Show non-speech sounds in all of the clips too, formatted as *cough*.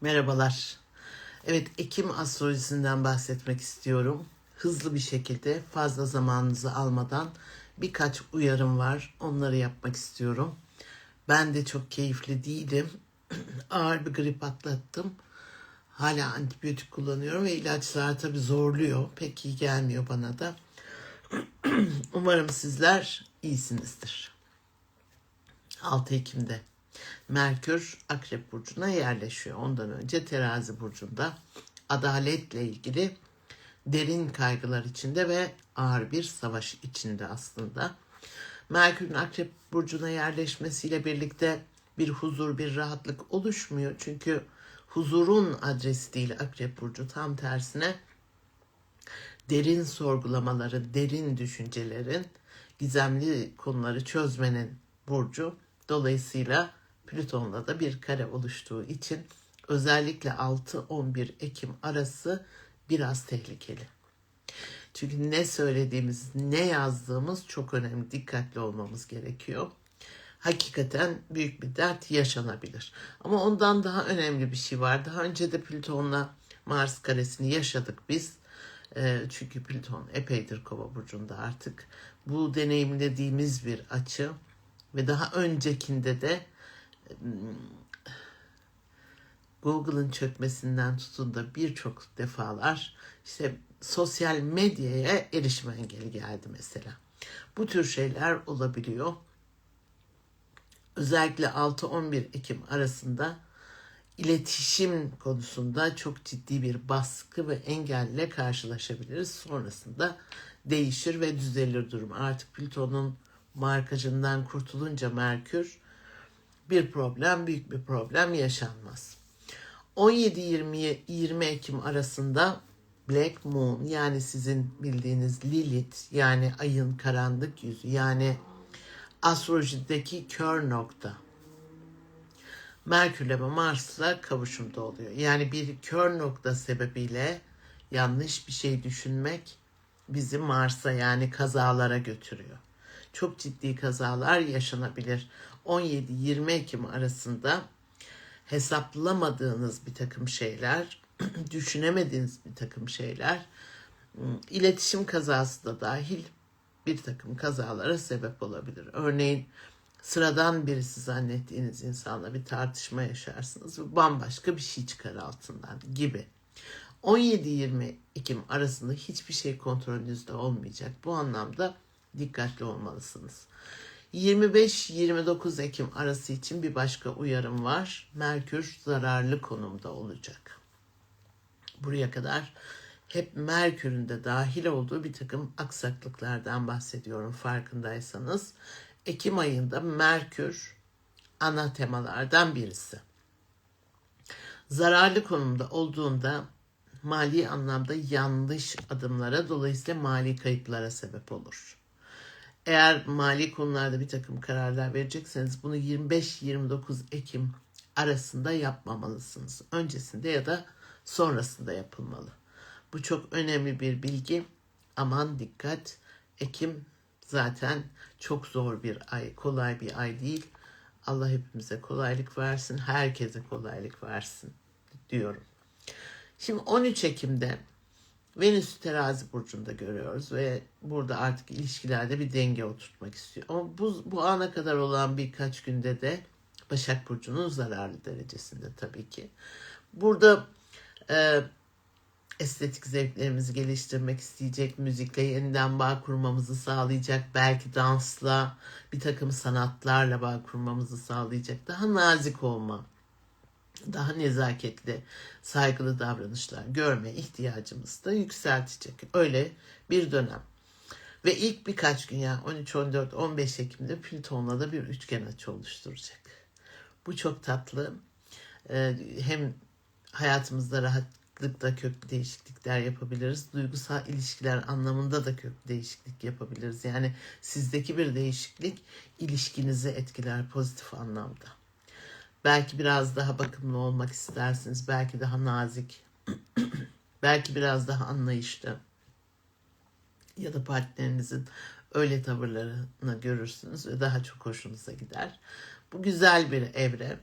Merhabalar. Evet, Ekim astrolojisinden bahsetmek istiyorum. Hızlı bir şekilde fazla zamanınızı almadan birkaç uyarım var. Onları yapmak istiyorum. Ben de çok keyifli değilim. *clears throat* Ağır bir grip atlattım. Hala antibiyotik kullanıyorum ve ilaçlar tabii zorluyor. Pek iyi gelmiyor bana da. *clears throat* Umarım sizler iyisinizdir. 6 Ekim'de Merkür Akrep Burcu'na yerleşiyor. Ondan önce Terazi Burcu'nda adaletle ilgili derin kaygılar içinde ve ağır bir savaş içinde aslında. Merkür'ün Akrep Burcu'na yerleşmesiyle birlikte bir huzur, bir rahatlık oluşmuyor. Çünkü huzurun adresi değil Akrep Burcu tam tersine derin sorgulamaları, derin düşüncelerin, gizemli konuları çözmenin burcu. Dolayısıyla Plüton'la da bir kare oluştuğu için özellikle 6-11 Ekim arası biraz tehlikeli. Çünkü ne söylediğimiz, ne yazdığımız çok önemli. Dikkatli olmamız gerekiyor. Hakikaten büyük bir dert yaşanabilir. Ama ondan daha önemli bir şey var. Daha önce de Plüton'la Mars karesini yaşadık biz. Ee, çünkü Plüton epeydir kova burcunda artık. Bu deneyimlediğimiz bir açı ve daha öncekinde de Google'ın çökmesinden tutun da birçok defalar işte sosyal medyaya erişim engeli geldi mesela. Bu tür şeyler olabiliyor. Özellikle 6-11 Ekim arasında iletişim konusunda çok ciddi bir baskı ve engelle karşılaşabiliriz. Sonrasında değişir ve düzelir durum. Artık Plüton'un markajından kurtulunca Merkür bir problem, büyük bir problem yaşanmaz. 17-20 Ekim arasında Black Moon yani sizin bildiğiniz Lilith yani ayın karanlık yüzü yani astrolojideki kör nokta. Merkür ve Mars'la kavuşumda oluyor. Yani bir kör nokta sebebiyle yanlış bir şey düşünmek bizi Mars'a yani kazalara götürüyor. Çok ciddi kazalar yaşanabilir. 17-20 Ekim arasında hesaplamadığınız bir takım şeyler, *clears throat* düşünemediğiniz bir takım şeyler, iletişim kazası da dahil bir takım kazalara sebep olabilir. Örneğin sıradan birisi zannettiğiniz insanla bir tartışma yaşarsınız ve bambaşka bir şey çıkar altından gibi. 17-20 Ekim arasında hiçbir şey kontrolünüzde olmayacak. Bu anlamda dikkatli olmalısınız. 25-29 Ekim arası için bir başka uyarım var. Merkür zararlı konumda olacak. Buraya kadar hep Merkür'ün de dahil olduğu bir takım aksaklıklardan bahsediyorum farkındaysanız. Ekim ayında Merkür ana temalardan birisi. Zararlı konumda olduğunda mali anlamda yanlış adımlara dolayısıyla mali kayıplara sebep olur. Eğer mali konularda bir takım kararlar verecekseniz bunu 25-29 Ekim arasında yapmamalısınız. Öncesinde ya da sonrasında yapılmalı. Bu çok önemli bir bilgi. Aman dikkat. Ekim zaten çok zor bir ay, kolay bir ay değil. Allah hepimize kolaylık versin, herkese kolaylık versin diyorum. Şimdi 13 Ekim'de Venüs terazi burcunda görüyoruz ve burada artık ilişkilerde bir denge oturtmak istiyor. Ama bu, bu ana kadar olan birkaç günde de Başak Burcu'nun zararlı derecesinde tabii ki. Burada e, estetik zevklerimizi geliştirmek isteyecek, müzikle yeniden bağ kurmamızı sağlayacak, belki dansla, bir takım sanatlarla bağ kurmamızı sağlayacak, daha nazik olma, daha nezaketli, saygılı davranışlar görme ihtiyacımızı da yükseltecek. Öyle bir dönem. Ve ilk birkaç gün yani 13, 14, 15 Ekim'de Plüton'la da bir üçgen açı oluşturacak. Bu çok tatlı. Ee, hem hayatımızda rahatlıkla köklü değişiklikler yapabiliriz. Duygusal ilişkiler anlamında da köklü değişiklik yapabiliriz. Yani sizdeki bir değişiklik ilişkinizi etkiler pozitif anlamda. Belki biraz daha bakımlı olmak istersiniz. Belki daha nazik. *clears throat* belki biraz daha anlayışlı. Ya da partnerinizin öyle tavırlarını görürsünüz ve daha çok hoşunuza gider. Bu güzel bir evre.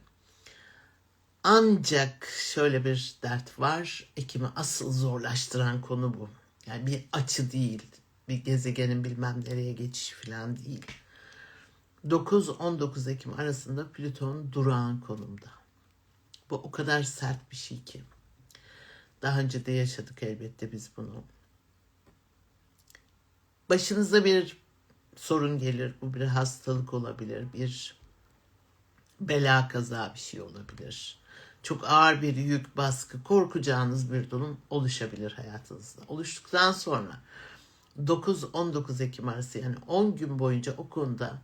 Ancak şöyle bir dert var. Ekim'i asıl zorlaştıran konu bu. Yani bir açı değil. Bir gezegenin bilmem nereye geçişi falan değil. 9-19 Ekim arasında Plüton durağan konumda. Bu o kadar sert bir şey ki. Daha önce de yaşadık elbette biz bunu. Başınıza bir sorun gelir. Bu bir hastalık olabilir. Bir bela kaza bir şey olabilir. Çok ağır bir yük, baskı, korkacağınız bir durum oluşabilir hayatınızda. Oluştuktan sonra 9-19 Ekim arası yani 10 gün boyunca o konuda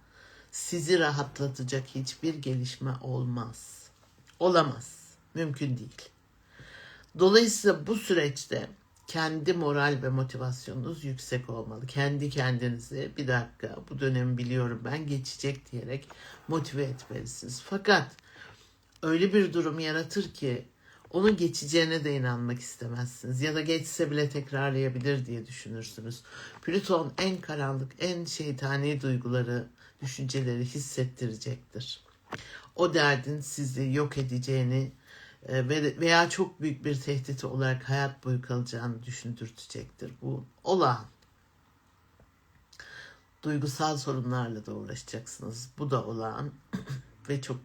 sizi rahatlatacak hiçbir gelişme olmaz. Olamaz. Mümkün değil. Dolayısıyla bu süreçte kendi moral ve motivasyonunuz yüksek olmalı. Kendi kendinizi bir dakika bu dönemi biliyorum ben geçecek diyerek motive etmelisiniz. Fakat öyle bir durum yaratır ki onun geçeceğine de inanmak istemezsiniz. Ya da geçse bile tekrarlayabilir diye düşünürsünüz. Plüton en karanlık, en şeytani duyguları, düşünceleri hissettirecektir. O derdin sizi yok edeceğini e, veya çok büyük bir tehdit olarak hayat boyu kalacağını düşündürtecektir. Bu olağan. Duygusal sorunlarla da uğraşacaksınız. Bu da olağan *clears throat* ve çok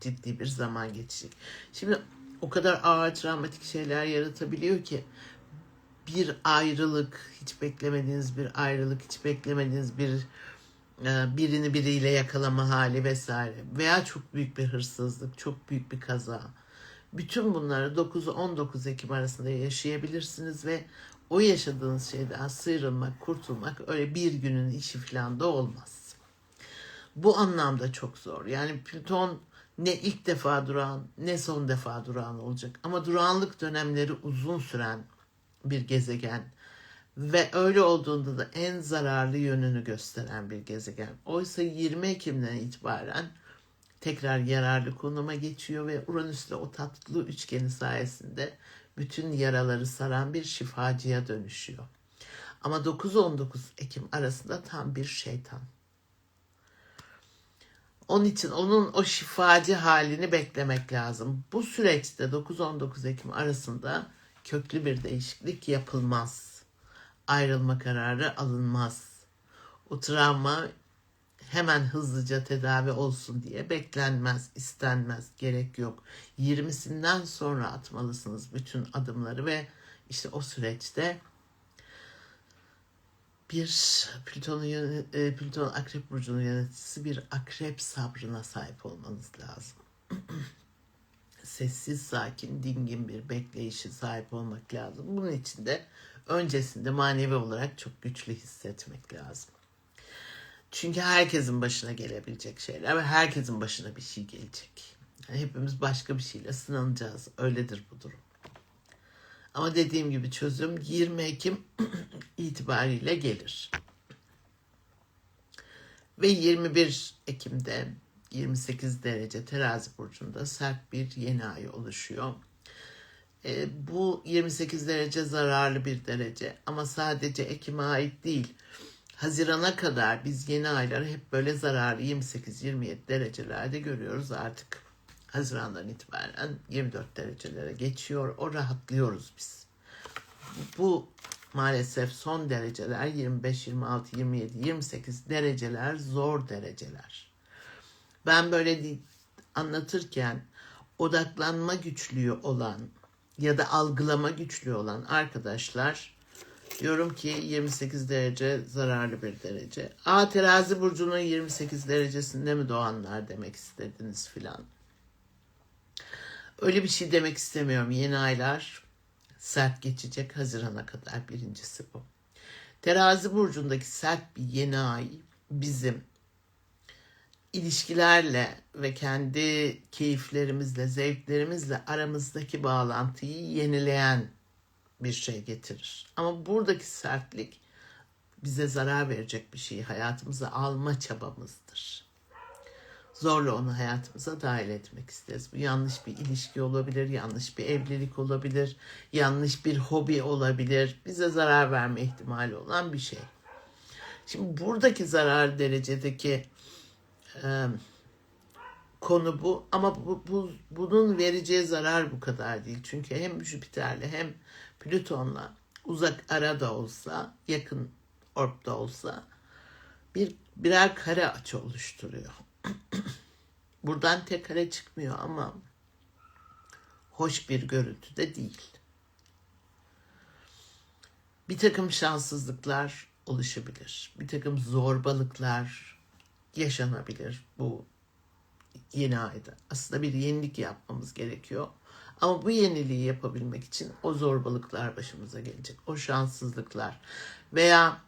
ciddi bir zaman geçecek. Şimdi o kadar ağır travmatik şeyler yaratabiliyor ki bir ayrılık, hiç beklemediğiniz bir ayrılık, hiç beklemediğiniz bir birini biriyle yakalama hali vesaire veya çok büyük bir hırsızlık, çok büyük bir kaza. Bütün bunları 9-19 Ekim arasında yaşayabilirsiniz ve o yaşadığınız şeyden sıyrılmak, kurtulmak öyle bir günün işi falan da olmaz. Bu anlamda çok zor. Yani Plüton ne ilk defa duran ne son defa duran olacak. Ama duranlık dönemleri uzun süren bir gezegen ve öyle olduğunda da en zararlı yönünü gösteren bir gezegen. Oysa 20 Ekim'den itibaren tekrar yararlı konuma geçiyor ve Uranüs'le o tatlı üçgeni sayesinde bütün yaraları saran bir şifacıya dönüşüyor. Ama 9-19 Ekim arasında tam bir şeytan. Onun için onun o şifacı halini beklemek lazım. Bu süreçte 9-19 Ekim arasında köklü bir değişiklik yapılmaz. Ayrılma kararı alınmaz. O travma hemen hızlıca tedavi olsun diye beklenmez, istenmez, gerek yok. 20'sinden sonra atmalısınız bütün adımları ve işte o süreçte bir Plüton'un e, Plüton Akrep burcunun yöneticisi bir akrep sabrına sahip olmanız lazım. *clears throat* Sessiz, sakin, dingin bir bekleyişe sahip olmak lazım. Bunun için de öncesinde manevi olarak çok güçlü hissetmek lazım. Çünkü herkesin başına gelebilecek şeyler ve herkesin başına bir şey gelecek. Yani hepimiz başka bir şeyle sınanacağız. Öyledir bu durum. Ama dediğim gibi çözüm 20 Ekim *clears throat* itibariyle gelir. Ve 21 Ekim'de 28 derece terazi burcunda sert bir yeni ay oluşuyor. E, bu 28 derece zararlı bir derece ama sadece Ekim'e ait değil. Hazirana kadar biz yeni ayları hep böyle zararlı 28-27 derecelerde görüyoruz artık. Haziran'dan itibaren 24 derecelere geçiyor. O rahatlıyoruz biz. Bu maalesef son dereceler 25, 26, 27, 28 dereceler zor dereceler. Ben böyle anlatırken odaklanma güçlüğü olan ya da algılama güçlüğü olan arkadaşlar diyorum ki 28 derece zararlı bir derece. A terazi burcunun 28 derecesinde mi doğanlar demek istediniz filan. Öyle bir şey demek istemiyorum. Yeni aylar sert geçecek Haziran'a kadar birincisi bu. Terazi burcundaki sert bir yeni ay bizim ilişkilerle ve kendi keyiflerimizle, zevklerimizle aramızdaki bağlantıyı yenileyen bir şey getirir. Ama buradaki sertlik bize zarar verecek bir şeyi hayatımıza alma çabamızdır zorla onu hayatımıza dahil etmek isteriz. Bu yanlış bir ilişki olabilir, yanlış bir evlilik olabilir, yanlış bir hobi olabilir. Bize zarar verme ihtimali olan bir şey. Şimdi buradaki zarar derecedeki e, konu bu ama bu, bu bunun vereceği zarar bu kadar değil. Çünkü hem Jüpiter'le hem Plüton'la uzak ara da olsa, yakın orb da olsa bir birer kare açı oluşturuyor. *clears throat* Buradan tek kare çıkmıyor ama hoş bir görüntü de değil. Bir takım şanssızlıklar oluşabilir. Bir takım zorbalıklar yaşanabilir bu yeni ayda. Aslında bir yenilik yapmamız gerekiyor. Ama bu yeniliği yapabilmek için o zorbalıklar başımıza gelecek. O şanssızlıklar veya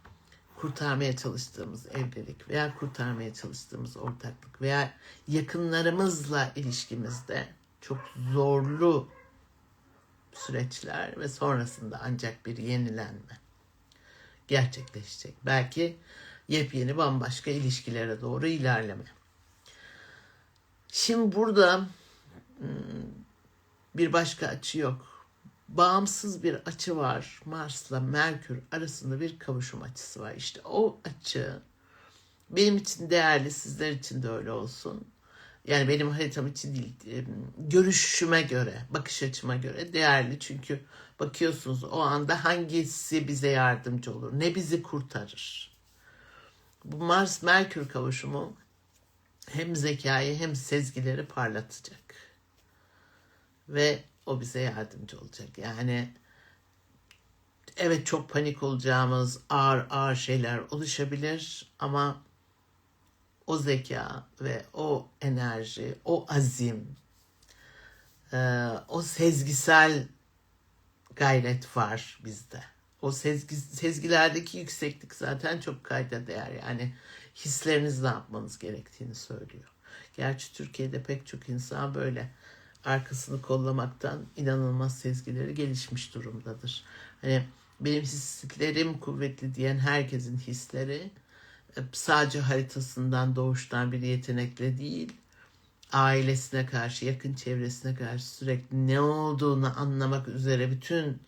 kurtarmaya çalıştığımız evlilik veya kurtarmaya çalıştığımız ortaklık veya yakınlarımızla ilişkimizde çok zorlu süreçler ve sonrasında ancak bir yenilenme gerçekleşecek. Belki yepyeni bambaşka ilişkilere doğru ilerleme. Şimdi burada bir başka açı yok. Bağımsız bir açı var. Mars'la Merkür arasında bir kavuşum açısı var. İşte o açı benim için değerli, sizler için de öyle olsun. Yani benim haritam için değil, görüşüme göre, bakış açıma göre değerli. Çünkü bakıyorsunuz o anda hangisi bize yardımcı olur, ne bizi kurtarır. Bu Mars-Merkür kavuşumu hem zekayı hem sezgileri parlatacak. Ve o bize yardımcı olacak. Yani evet çok panik olacağımız ağır ağır şeyler oluşabilir ama o zeka ve o enerji, o azim, o sezgisel gayret var bizde. O sezgi, sezgilerdeki yükseklik zaten çok kayda değer. Yani hisleriniz ne yapmanız gerektiğini söylüyor. Gerçi Türkiye'de pek çok insan böyle arkasını kollamaktan inanılmaz sezgileri gelişmiş durumdadır. Hani benim hislerim kuvvetli diyen herkesin hisleri e, sadece haritasından doğuştan bir yetenekle değil, ailesine karşı, yakın çevresine karşı sürekli ne olduğunu anlamak üzere bütün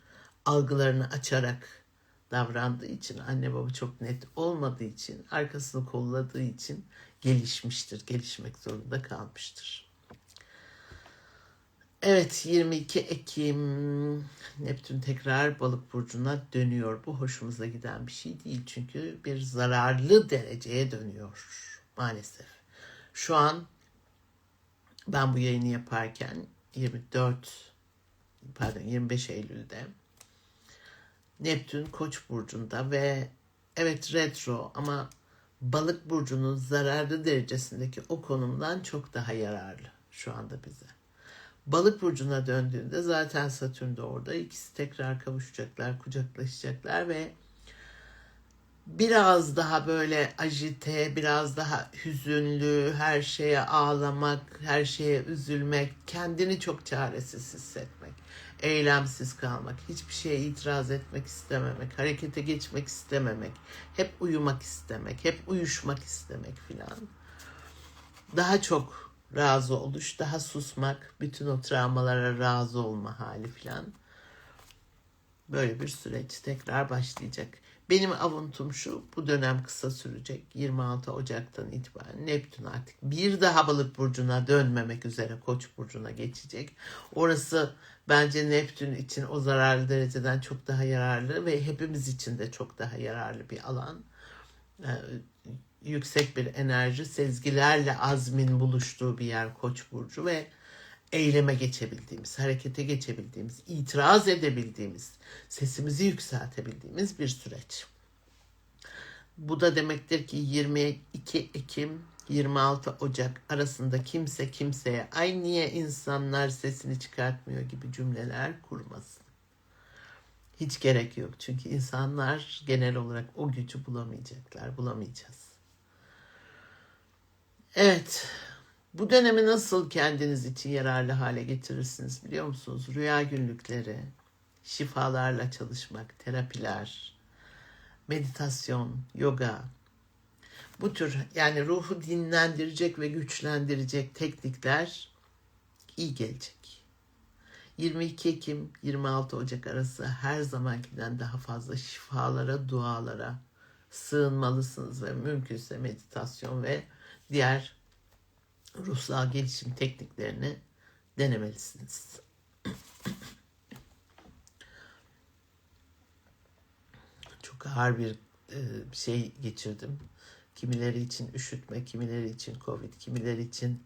algılarını açarak davrandığı için, anne baba çok net olmadığı için, arkasını kolladığı için gelişmiştir, gelişmek zorunda kalmıştır. Evet 22 Ekim Neptün tekrar balık burcuna dönüyor. Bu hoşumuza giden bir şey değil çünkü bir zararlı dereceye dönüyor maalesef. Şu an ben bu yayını yaparken 24 pardon 25 Eylül'de Neptün Koç burcunda ve evet retro ama balık burcunun zararlı derecesindeki o konumdan çok daha yararlı şu anda bize. Balık burcuna döndüğünde zaten Satürn de orada. İkisi tekrar kavuşacaklar, kucaklaşacaklar ve biraz daha böyle ajite, biraz daha hüzünlü, her şeye ağlamak, her şeye üzülmek, kendini çok çaresiz hissetmek, eylemsiz kalmak, hiçbir şeye itiraz etmek istememek, harekete geçmek istememek, hep uyumak istemek, hep uyuşmak istemek filan. Daha çok razı oluş, daha susmak, bütün o travmalara razı olma hali filan. Böyle bir süreç tekrar başlayacak. Benim avuntum şu, bu dönem kısa sürecek. 26 Ocak'tan itibaren Neptün artık bir daha balık burcuna dönmemek üzere koç burcuna geçecek. Orası bence Neptün için o zararlı dereceden çok daha yararlı ve hepimiz için de çok daha yararlı bir alan. Ee, yüksek bir enerji, sezgilerle azmin buluştuğu bir yer Koç burcu ve eyleme geçebildiğimiz, harekete geçebildiğimiz, itiraz edebildiğimiz, sesimizi yükseltebildiğimiz bir süreç. Bu da demektir ki 22 Ekim 26 Ocak arasında kimse kimseye ay niye insanlar sesini çıkartmıyor gibi cümleler kurmasın. Hiç gerek yok çünkü insanlar genel olarak o gücü bulamayacaklar, bulamayacağız. Evet. Bu dönemi nasıl kendiniz için yararlı hale getirirsiniz biliyor musunuz? Rüya günlükleri, şifalarla çalışmak, terapiler, meditasyon, yoga. Bu tür yani ruhu dinlendirecek ve güçlendirecek teknikler iyi gelecek. 22 Ekim 26 Ocak arası her zamankinden daha fazla şifalara, dualara sığınmalısınız ve mümkünse meditasyon ve diğer ruhsal gelişim tekniklerini denemelisiniz. Çok ağır bir e, şey geçirdim. Kimileri için üşütme, kimileri için covid, kimileri için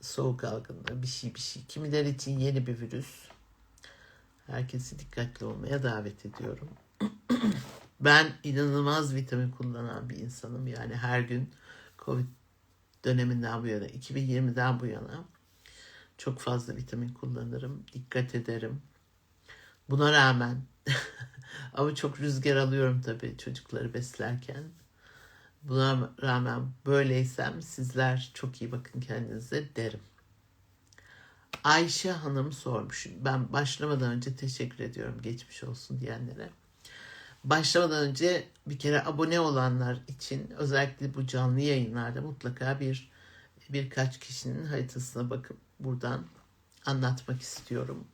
soğuk algınlığı bir şey bir şey. Kimileri için yeni bir virüs. Herkesi dikkatli olmaya davet ediyorum. *clears throat* ben inanılmaz vitamin kullanan bir insanım. Yani her gün covid döneminden bu yana, 2020'den bu yana çok fazla vitamin kullanırım. Dikkat ederim. Buna rağmen *laughs* ama çok rüzgar alıyorum tabii çocukları beslerken. Buna rağmen böyleysem sizler çok iyi bakın kendinize derim. Ayşe Hanım sormuş. Ben başlamadan önce teşekkür ediyorum geçmiş olsun diyenlere. Başlamadan önce bir kere abone olanlar için özellikle bu canlı yayınlarda mutlaka bir birkaç kişinin haritasına bakıp buradan anlatmak istiyorum.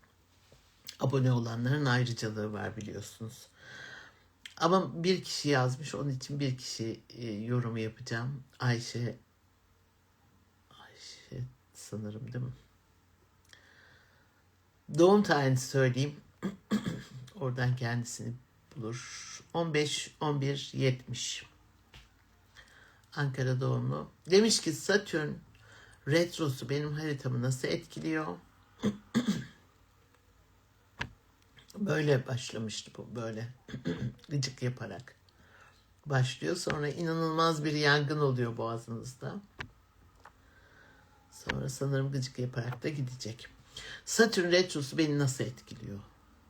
Abone olanların ayrıcalığı var biliyorsunuz. Ama bir kişi yazmış. Onun için bir kişi e, yorumu yapacağım. Ayşe Ayşe sanırım değil mi? Doğum tarihini söyleyeyim. *clears throat* Oradan kendisini bulur. 15 11 70. Ankara doğumlu. Demiş ki Satürn retrosu benim haritamı nasıl etkiliyor? *clears throat* böyle başlamıştı bu böyle *clears throat* gıcık yaparak başlıyor. Sonra inanılmaz bir yangın oluyor boğazınızda. Sonra sanırım gıcık yaparak da gidecek. Satürn retrosu beni nasıl etkiliyor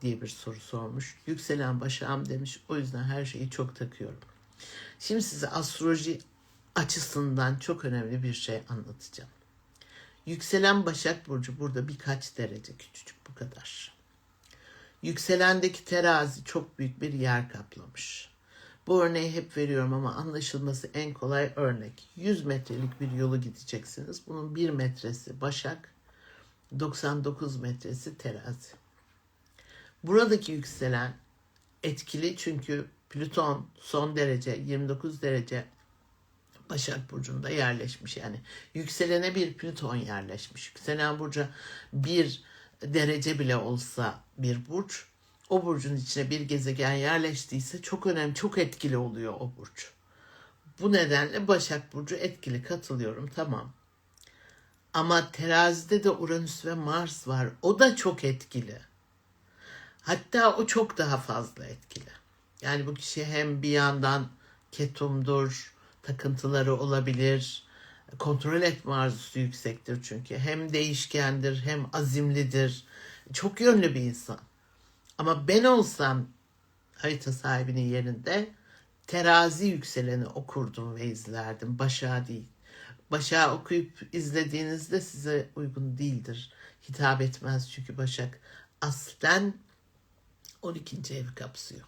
diye bir soru sormuş. Yükselen başağım demiş. O yüzden her şeyi çok takıyorum. Şimdi size astroloji açısından çok önemli bir şey anlatacağım. Yükselen Başak Burcu burada birkaç derece küçücük bu kadar. Yükselendeki terazi çok büyük bir yer kaplamış. Bu örneği hep veriyorum ama anlaşılması en kolay örnek. 100 metrelik bir yolu gideceksiniz. Bunun 1 metresi Başak, 99 metresi terazi. Buradaki yükselen etkili çünkü Plüton son derece 29 derece Başak Burcu'nda yerleşmiş. Yani yükselene bir Plüton yerleşmiş. Yükselen Burcu bir derece bile olsa bir burç o burcun içine bir gezegen yerleştiyse çok önemli, çok etkili oluyor o burç. Bu nedenle Başak Burcu etkili katılıyorum tamam. Ama terazide de Uranüs ve Mars var. O da çok etkili. Hatta o çok daha fazla etkili. Yani bu kişi hem bir yandan ketumdur, takıntıları olabilir, kontrol etme arzusu yüksektir çünkü. Hem değişkendir hem azimlidir. Çok yönlü bir insan. Ama ben olsam harita sahibinin yerinde terazi yükseleni okurdum ve izlerdim. Başa değil. Başa okuyup izlediğinizde size uygun değildir. Hitap etmez çünkü Başak aslen 12. evi kapsıyor.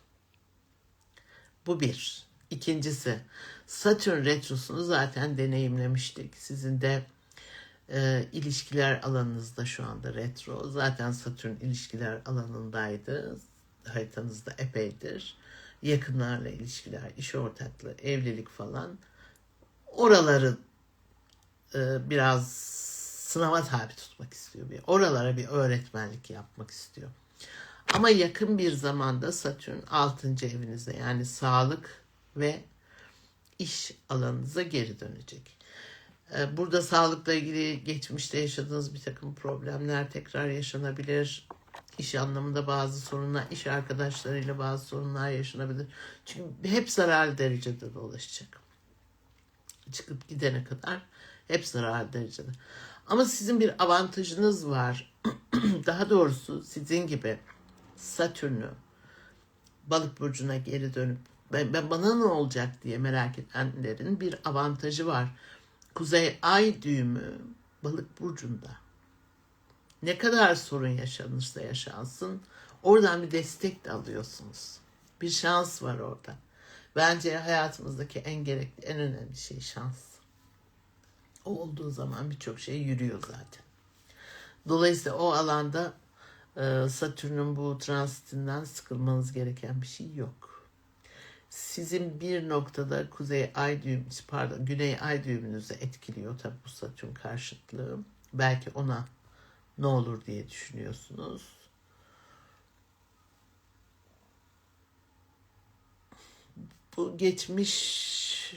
Bu bir. İkincisi Satürn retrosunu zaten deneyimlemiştik. Sizin de e, ilişkiler alanınızda şu anda retro. Zaten Satürn ilişkiler alanındaydı. Haritanızda epeydir. Yakınlarla ilişkiler, iş ortaklığı, evlilik falan. Oraları e, biraz sınava tabi tutmak istiyor. Bir. Oralara bir öğretmenlik yapmak istiyor. Ama yakın bir zamanda Satürn 6. evinize yani sağlık ve iş alanınıza geri dönecek. Ee, burada sağlıkla ilgili geçmişte yaşadığınız bir takım problemler tekrar yaşanabilir. İş anlamında bazı sorunlar, iş arkadaşlarıyla bazı sorunlar yaşanabilir. Çünkü hep zarar derecede dolaşacak. Çıkıp gidene kadar hep zarar derecede. Ama sizin bir avantajınız var. *clears throat* Daha doğrusu sizin gibi Satürn'ü balık burcuna geri dönüp ben, bana ne olacak diye merak edenlerin bir avantajı var. Kuzey ay düğümü balık burcunda. Ne kadar sorun yaşanırsa yaşansın oradan bir destek de alıyorsunuz. Bir şans var orada. Bence hayatımızdaki en gerekli, en önemli şey şans. O olduğu zaman birçok şey yürüyor zaten. Dolayısıyla o alanda e, Satürn'ün bu transitinden sıkılmanız gereken bir şey yok. Sizin bir noktada kuzey ay düğüm, pardon güney ay düğümünüzü etkiliyor tabi bu Satürn karşıtlığı. Belki ona ne olur diye düşünüyorsunuz. Bu geçmiş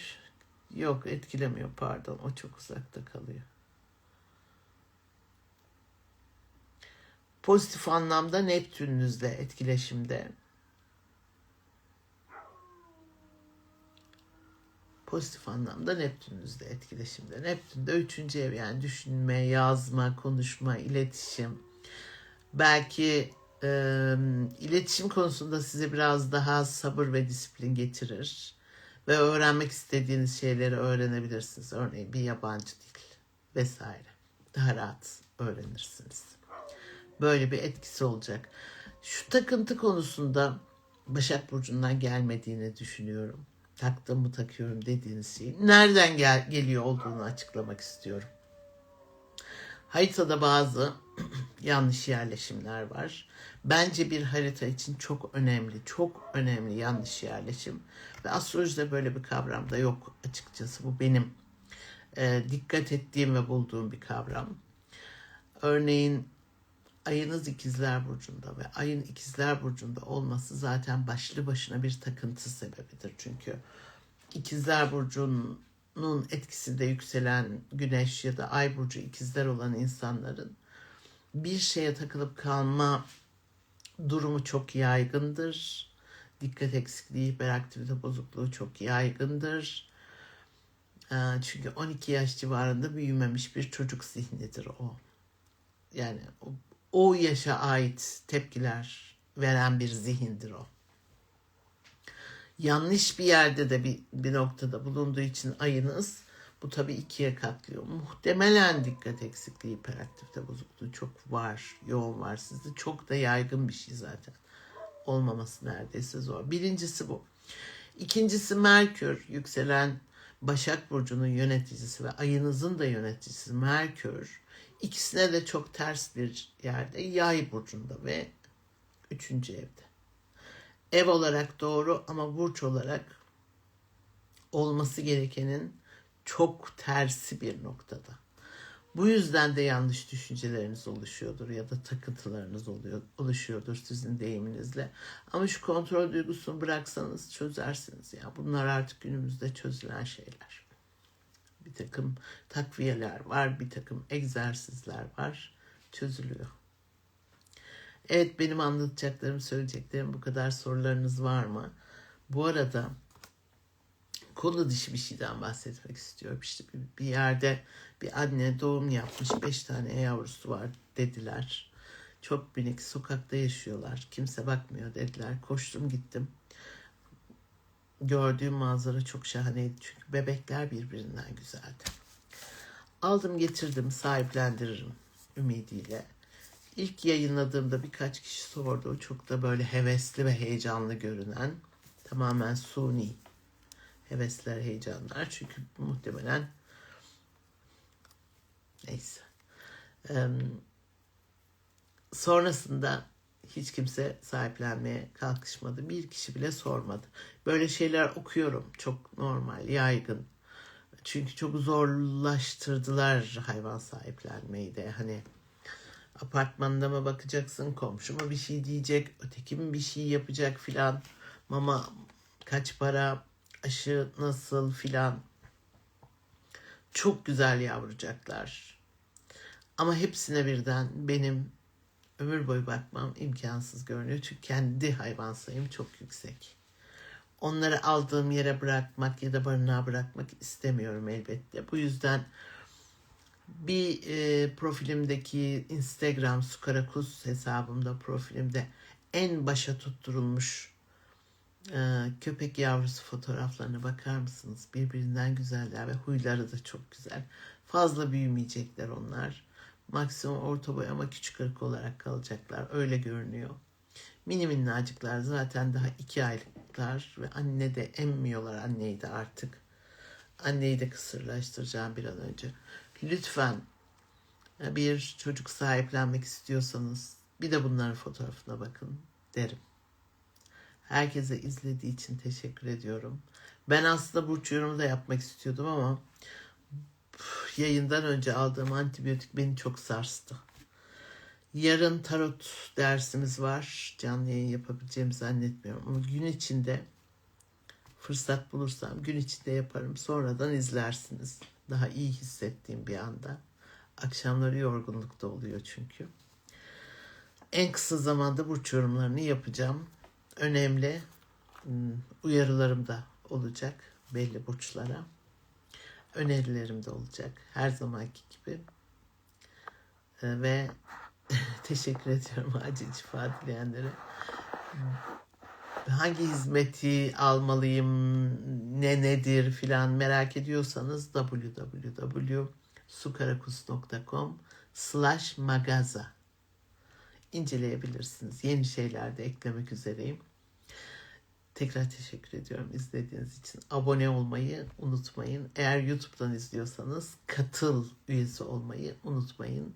yok etkilemiyor pardon o çok uzakta kalıyor. Pozitif anlamda Neptün'ünüzle etkileşimde. Pozitif anlamda Neptün'ünüzle etkileşimde. Neptün de üçüncü ev yani düşünme, yazma, konuşma, iletişim. Belki e, iletişim konusunda size biraz daha sabır ve disiplin getirir. Ve öğrenmek istediğiniz şeyleri öğrenebilirsiniz. Örneğin bir yabancı dil vesaire. Daha rahat öğrenirsiniz. Böyle bir etkisi olacak. Şu takıntı konusunda Başak Burcu'ndan gelmediğini düşünüyorum. Taktım mı takıyorum dediğiniz şey. Nereden gel geliyor olduğunu açıklamak istiyorum. Haritada bazı *clears throat* yanlış yerleşimler var. Bence bir harita için çok önemli, çok önemli yanlış yerleşim. Ve astrolojide böyle bir kavram da yok açıkçası. Bu benim e, dikkat ettiğim ve bulduğum bir kavram. Örneğin ayınız ikizler burcunda ve ayın ikizler burcunda olması zaten başlı başına bir takıntı sebebidir. Çünkü ikizler burcunun etkisinde yükselen güneş ya da ay burcu ikizler olan insanların bir şeye takılıp kalma durumu çok yaygındır. Dikkat eksikliği, hiperaktivite bozukluğu çok yaygındır. Çünkü 12 yaş civarında büyümemiş bir çocuk zihnidir o. Yani o o yaşa ait tepkiler veren bir zihindir o. Yanlış bir yerde de bir, bir noktada bulunduğu için ayınız bu tabii ikiye katlıyor. Muhtemelen dikkat eksikliği, hiperaktivite bozukluğu çok var, yoğun var sizde. Çok da yaygın bir şey zaten. Olmaması neredeyse zor. Birincisi bu. İkincisi Merkür, yükselen Başak Burcu'nun yöneticisi ve ayınızın da yöneticisi Merkür İkisine de çok ters bir yerde. Yay burcunda ve üçüncü evde. Ev olarak doğru ama burç olarak olması gerekenin çok tersi bir noktada. Bu yüzden de yanlış düşünceleriniz oluşuyordur ya da takıntılarınız oluyor, oluşuyordur sizin deyiminizle. Ama şu kontrol duygusunu bıraksanız çözersiniz ya. Bunlar artık günümüzde çözülen şeyler bir takım takviyeler var, bir takım egzersizler var. Çözülüyor. Evet benim anlatacaklarım, söyleyeceklerim bu kadar sorularınız var mı? Bu arada konu dışı bir şeyden bahsetmek istiyorum. İşte bir yerde bir anne doğum yapmış, beş tane yavrusu var dediler. Çok minik sokakta yaşıyorlar. Kimse bakmıyor dediler. Koştum gittim gördüğüm manzara çok şahaneydi. Çünkü bebekler birbirinden güzeldi. Aldım getirdim sahiplendiririm ümidiyle. İlk yayınladığımda birkaç kişi sordu. Çok da böyle hevesli ve heyecanlı görünen tamamen suni hevesler, heyecanlar. Çünkü muhtemelen neyse. Ee, sonrasında hiç kimse sahiplenmeye kalkışmadı. Bir kişi bile sormadı. Böyle şeyler okuyorum. Çok normal, yaygın. Çünkü çok zorlaştırdılar hayvan sahiplenmeyi de. Hani apartmanda mı bakacaksın, komşu mu bir şey diyecek, öteki mi bir şey yapacak filan. Mama kaç para, aşı nasıl filan. Çok güzel yavrucaklar. Ama hepsine birden benim ömür boyu bakmam imkansız görünüyor. Çünkü kendi hayvan sayım çok yüksek. Onları aldığım yere bırakmak ya da barınağa bırakmak istemiyorum elbette. Bu yüzden bir e, profilimdeki Instagram Sukarakus hesabımda profilimde en başa tutturulmuş e, köpek yavrusu fotoğraflarına bakar mısınız? Birbirinden güzeller ve huyları da çok güzel. Fazla büyümeyecekler onlar maksimum orta boy ama küçük ırk olarak kalacaklar. Öyle görünüyor. Mini minnacıklar zaten daha iki aylıklar ve anne de emmiyorlar anneyi de artık. Anneyi de kısırlaştıracağım bir an önce. Lütfen bir çocuk sahiplenmek istiyorsanız bir de bunların fotoğrafına bakın derim. Herkese izlediği için teşekkür ediyorum. Ben aslında burç yorumu da yapmak istiyordum ama yayından önce aldığım antibiyotik beni çok sarstı. Yarın tarot dersimiz var. Canlı yayın yapabileceğimi zannetmiyorum. Ama gün içinde fırsat bulursam gün içinde yaparım. Sonradan izlersiniz. Daha iyi hissettiğim bir anda. Akşamları yorgunlukta oluyor çünkü. En kısa zamanda burç yorumlarını yapacağım. Önemli hmm, uyarılarım da olacak belli burçlara. Önerilerim de olacak her zamanki gibi. Ee, Ve teşekkür ediyorum *laughs* acil şifa dileyenlere. Hangi hizmeti almalıyım, ne nedir filan merak ediyorsanız www.sukarakus.com slash magaza inceleyebilirsiniz. Yeni şeyler de eklemek üzereyim. Tekrar teşekkür ediyorum izlediğiniz için. Abone olmayı unutmayın. Eğer YouTube'dan izliyorsanız katıl üyesi olmayı unutmayın.